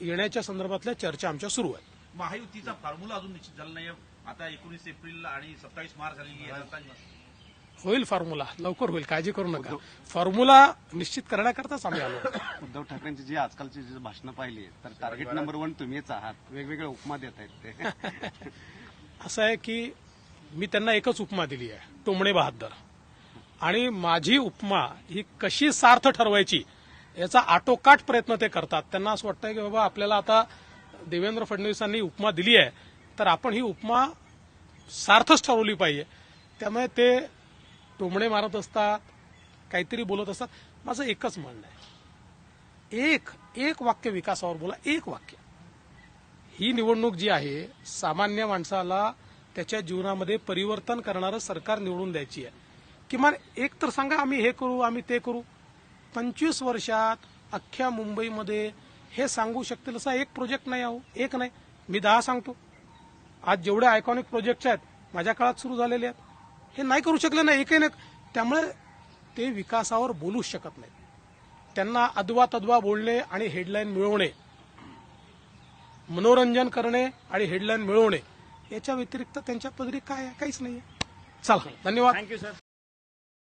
येण्याच्या संदर्भातल्या चर्चा आमच्या सुरू आहेत. महायुतीचा फॉर्म्युला अजून निश्चित झाला नाही आता एकोणीस एप्रिल आणि सत्तावीस मार्च झालेली आहे. होईल फॉर्म्युला. लवकर होईल. काळजी करू नका. फॉर्म्युला निश्चित करण्याकरताच आम्ही आलो. उद्धव ठाकरेंची जी आजकालची जी भाषणं पाहिली तर टार्गेट नंबर वन तुम्हीच आहात. वेगवेगळे उपमा देत आहेत ते. असं आहे की मी त्यांना एकच उपमा दिली आहे. टोमणे बहादर. आणि माझी उपमा ही कशी सार्थ ठरवायची याचा आटोकाट प्रयत्न ते करतात. त्यांना असं वाटतं की बाबा आपल्याला आता देवेंद्र फडणवीसांनी उपमा दिली आहे तर आपण ही उपमा सार्थच ठरवली पाहिजे. त्यामुळे ते टोमणे मारत असतात काहीतरी बोलत असतात. माझं एकच म्हणणं आहे. एक एक वाक्य विकासावर बोला एक वाक्य. ही निवडणूक जी आहे सामान्य माणसाला त्याच्या जीवनामध्ये परिवर्तन करणारं सरकार निवडून द्यायची आहे. किमान एक तर सांगा आम्ही हे करू आम्ही ते करू. पंचवीस वर्षात अख्ख्या मुंबईमध्ये हे सांगू शकतील असा एक प्रोजेक्ट नाही आहो एक नाही. मी दहा सांगतो. आज जेवढे आयकॉनिक प्रोजेक्ट आहेत माझ्या काळात सुरू झालेले आहेत हे नाही करू शकले नाही एकही नाही. त्यामुळे ते विकासावर बोलूच शकत नाहीत. त्यांना अदवा तद्वा बोलणे आणि हेडलाईन मिळवणे मनोरंजन करणे आणि हेडलाईन मिळवणे याच्या व्यतिरिक्त त्यांच्या पदरी काय आहे? काहीच नाहीये. चला. धन्यवाद. Thank you sir